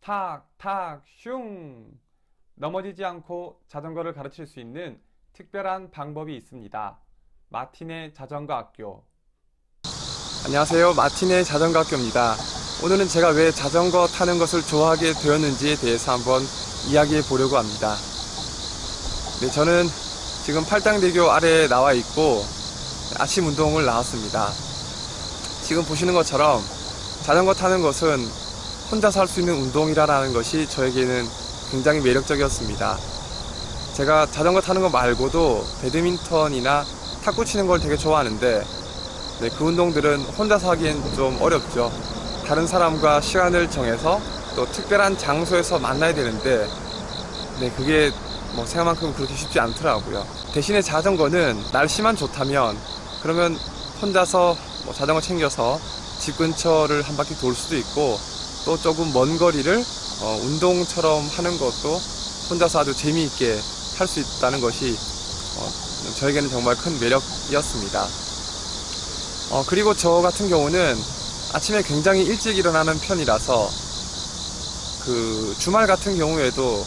탁, 탁, 슝! 넘어지지 않고 자전거를 가르칠 수 있는 특별한 방법이 있습니다. 마틴의 자전거 학교. 안녕하세요. 마틴의 자전거 학교입니다. 오늘은 제가 왜 자전거 타는 것을 좋아하게 되었는지에 대해서 한번 이야기해 보려고 합니다. 네, 저는 지금 팔당대교 아래에 나와 있고 아침 운동을 나왔습니다. 지금 보시는 것처럼 자전거 타는 것은 혼자서 할 수 있는 운동이라는 것이 저에게는 굉장히 매력적이었습니다. 제가 자전거 타는 거 말고도 배드민턴이나 탁구 치는 걸 되게 좋아하는데 네, 그 운동들은 혼자서 하기엔 좀 어렵죠. 다른 사람과 시간을 정해서 또 특별한 장소에서 만나야 되는데 네, 그게 뭐 생각만큼 그렇게 쉽지 않더라고요. 대신에 자전거는 날씨만 좋다면 그러면 혼자서 뭐 자전거 챙겨서 집 근처를 한 바퀴 돌 수도 있고 또 조금 먼 거리를 어, 운동처럼 하는 것도 혼자서 아주 재미있게 할 수 있다는 것이 어, 저에게는 정말 큰 매력이었습니다. 어, 그리고 저 같은 경우는 아침에 굉장히 일찍 일어나는 편이라서 그 주말 같은 경우에도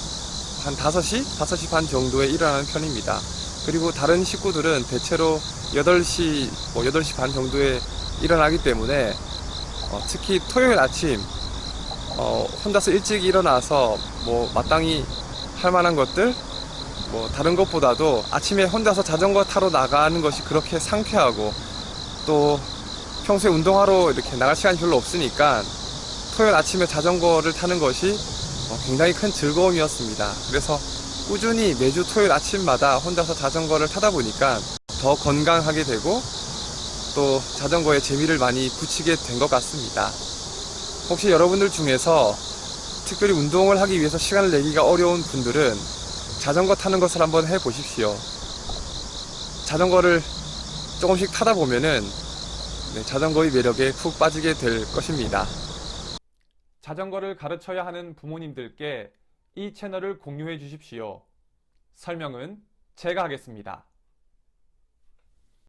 한 5시, 5시 반 정도에 일어나는 편입니다. 그리고 다른 식구들은 대체로 8시, 뭐 8시 반 정도에 일어나기 때문에 어, 특히 토요일 아침 어, 혼자서 일찍 일어나서 뭐 마땅히 할 만한 것들 뭐 다른 것보다도 아침에 혼자서 자전거 타러 나가는 것이 그렇게 상쾌하고 또 평소에 운동하러 이렇게 나갈 시간이 별로 없으니까 토요일 아침에 자전거를 타는 것이 어, 굉장히 큰 즐거움이었습니다. 그래서 꾸준히 매주 토요일 아침마다 혼자서 자전거를 타다 보니까 더 건강하게 되고 또 자전거에 재미를 많이 붙이게 된 것 같습니다. 혹시 여러분들 중에서 특별히 운동을 하기 위해서 시간을 내기가 어려운 분들은 자전거 타는 것을 한번 해 보십시오. 자전거를 조금씩 타다 보면은 네, 자전거의 매력에 푹 빠지게 될 것입니다. 자전거를 가르쳐야 하는 부모님들께 이 채널을 공유해 주십시오. 설명은 제가 하겠습니다.